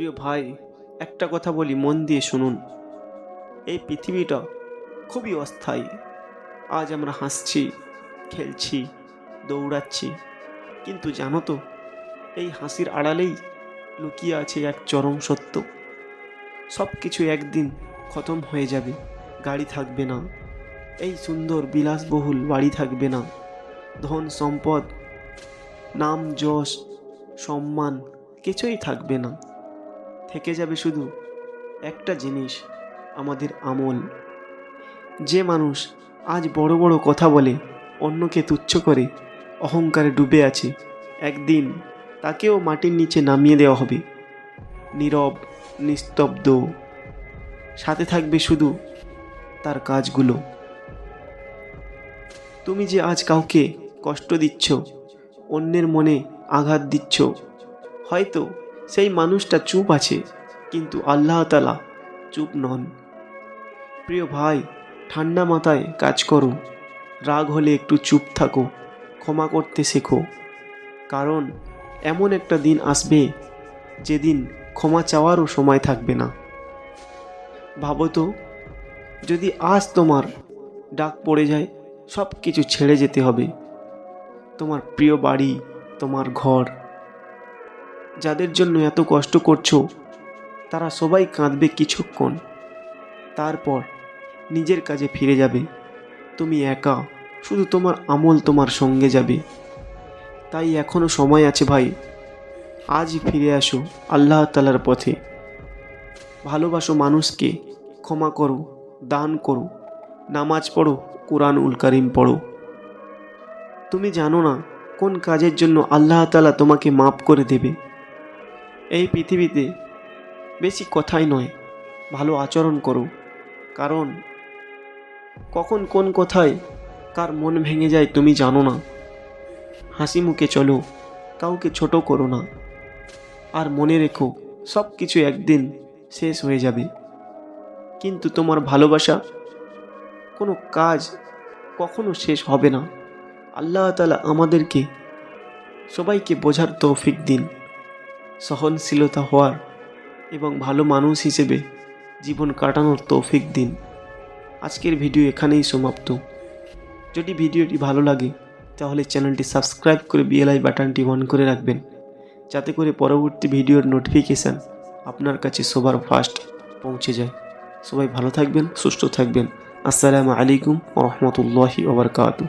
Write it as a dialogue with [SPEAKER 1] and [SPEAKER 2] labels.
[SPEAKER 1] প্রিয় ভাই, একটা কথা বলি, মন দিয়ে শুনুন। এই পৃথিবীটা খুবই অস্থায়ী। আজ আমরা হাসছি, খেলছি, দৌড়াচ্ছি। কিন্তু জানো তো, এই হাসির আড়ালেই লুকিয়ে আছে এক চরম সত্য। সব কিছু একদিন খতম হয়ে যাবে, গাড়ি থাকবে না। এই সুন্দর, বিলাসবহুল বাড়ি থাকবে না। ধন, সম্পদ, নাম, যশ, সম্মান কিছুই থাকবে না। থেকে যাবে শুধু একটা জিনিস, আমাদের আমল। যে মানুষ আজ বড় বড় কথা বলে, অন্যকে তুচ্ছ করে, অহংকারে ডুবে আছে, একদিন তাকেও মাটির নিচে নামিয়ে দেওয়া হবে। নীরব, নিস্তব্ধ, সাথে থাকবে শুধু তার কাজগুলো। তুমি যে আজ কাউকে কষ্ট দিচ্ছ, অন্যের মনে আঘাত দিচ্ছ, হয়তো সেই মানুষটা চুপ আছে, কিন্তু আল্লাহ তালা চুপ নন। প্রিয় ভাই, ঠান্ডা মাথায় কাজ করো। রাগ হলে একটু চুপ থাকো, ক্ষমা করতে শেখো। কারণ এমন একটা দিন আসবে যেদিন ক্ষমা চাওয়ারও সময় থাকবে না। ভাবো তো, যদি আজ তোমার ডাক পড়ে যায় সব কিছু ছেড়ে যেতে হবে। তোমার প্রিয় বাড়ি, তোমার ঘর যাদের জন্য এত কষ্ট করছ, তারা সবাই কাঁদবে কিছুক্ষণ। তারপর নিজের কাজে ফিরে যাবে। তুমি একা, শুধু তোমার আমল তোমার সঙ্গে যাবে। তাই এখনও সময় আছে ভাই। আজই ফিরে আসো আল্লাহ তালার পথে। ভালোবাসো মানুষকে, ক্ষমা করো, দান করো, নামাজ পড়ো কোরআন উল কারিম পড়ো। তুমি জানো না কোন কাজের জন্য আল্লাহ তালা তোমাকে মাফ করে দেবে। এই পৃথিবীতে বেশি কথাই নয়, ভালো আচরণ করো। কারণ কখন কোন কথায় কার মন ভেঙে যায় তুমি জানো না। হাসি মুখে চলো, কাউকে ছোট করো না। আর মনে রেখো সব কিছু একদিন শেষ হয়ে যাবে। কিন্তু তোমার ভালোবাসা কোনো কাজ কখনো শেষ হবে না। আল্লাহ তালা আমাদেরকে সবাইকে বোঝার তৌফিক দিন। সহনশীলতা হওয়ার এবং ভালো মানুষ হিসেবে জীবন কাটানোর তৌফিক দিন। আজকের ভিডিও এখানেই সমাপ্ত। যদি ভিডিওটি ভালো লাগে, তাহলে চ্যানেলটি সাবস্ক্রাইব করে বিএলআই বাটনটি অন করে রাখবেন, যাতে করে পরবর্তী ভিডিওর নোটিফিকেশান আপনার কাছে সবার ফার্স্ট পৌঁছে যায়। সবাই ভালো থাকবেন, সুস্থ থাকবেন। আসসালামু আলাইকুম রহমতুল্লাহি ওবরকাতু